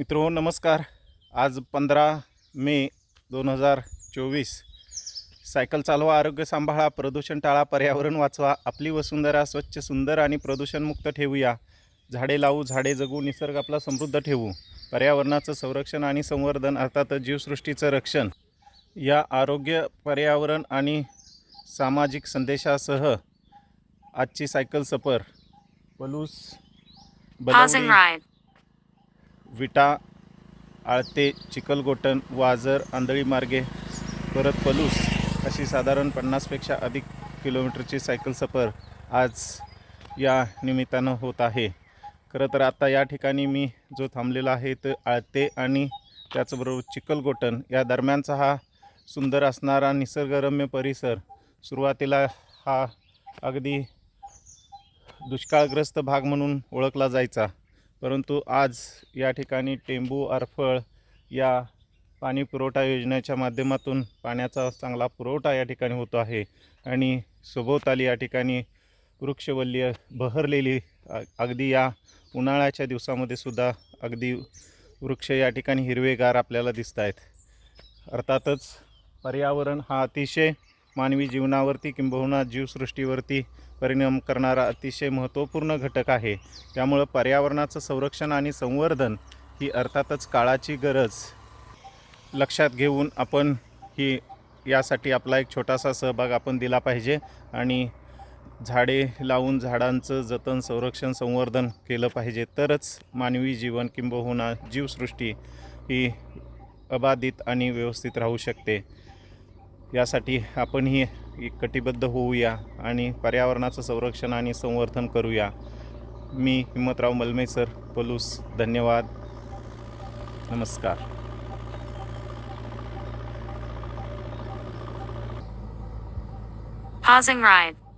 मित्रो नमस्कार. आज पंधरा मे दोन हजार चोवीस. सायकल चालवा आरोग्य सांभाळा प्रदूषण टाळा पर्यावरण वाचवा आपली वसुंधरा स्वच्छ सुंदर आणि प्रदूषणमुक्त ठेवूया. झाडे लावू झाडे जगू निसर्ग आपला समृद्ध ठेवू. पर्यावरणाचं संरक्षण आणि संवर्धन अर्थातच जीवसृष्टीचं रक्षण. या आरोग्य पर्यावरण आणि सामाजिक संदेशासह आजची सायकल सफर. पलूस. विटा आळते चिखलगोटण वाजर आंधळी मार्गे परत पलूस अशी साधारण पन्नासपेक्षा अधिक किलोमीटरची सायकल सफर आज या निमित्तानं होत आहे. खरं तर आता या ठिकाणी मी जो थांबलेला आहे तर आळते आणि त्याचबरोबर चिखलगोटण. या दरम्यानचा हा सुंदर असणारा निसर्गरम्य परिसर सुरुवातीला हा अगदी दुष्काळग्रस्त भाग म्हणून ओळखला जायचा. परंतु आज या ठिकाणी टेंबू आरफळ या पाणी पुरवठा योजनेच्या माध्यमातून पाण्याचा चांगला पुरवठा या ठिकाणी होतो आहे. आणि सभोवताली या ठिकाणी वृक्षवल्ली बहरलेली अगदी या उन्हाळ्याच्या दिवसामध्ये सुद्धा अगदी वृक्ष या ठिकाणी हिरवेगार आपल्याला दिसत आहेत अर्थातच पर्यावरण हा अतिशय मानवी जीवनावरती किंबहुना जीवसृष्टीवरती परिणाम करणारा अतिशय महत्त्वपूर्ण घटक आहे. त्यामुळं पर्यावरणाचं संरक्षण आणि संवर्धन ही अर्थातच काळाची गरज. लक्षात घेऊन आपण ही यासाठी आपला एक छोटासा सहभाग आपण दिला पाहिजे आणि झाडे लावून झाडांचं जतन संरक्षण संवर्धन केलं पाहिजे. तरच मानवी जीवन किंबहुना जीवसृष्टी ही अबाधित आणि व्यवस्थित राहू शकते. यासाठी आपणही कटिबद्ध होऊया आणि पर्यावरणाचं संरक्षण आणि संवर्धन करूया. मी हिम्मतराव मलमे सर. पलूस धन्यवाद. नमस्कार. Pausing ride.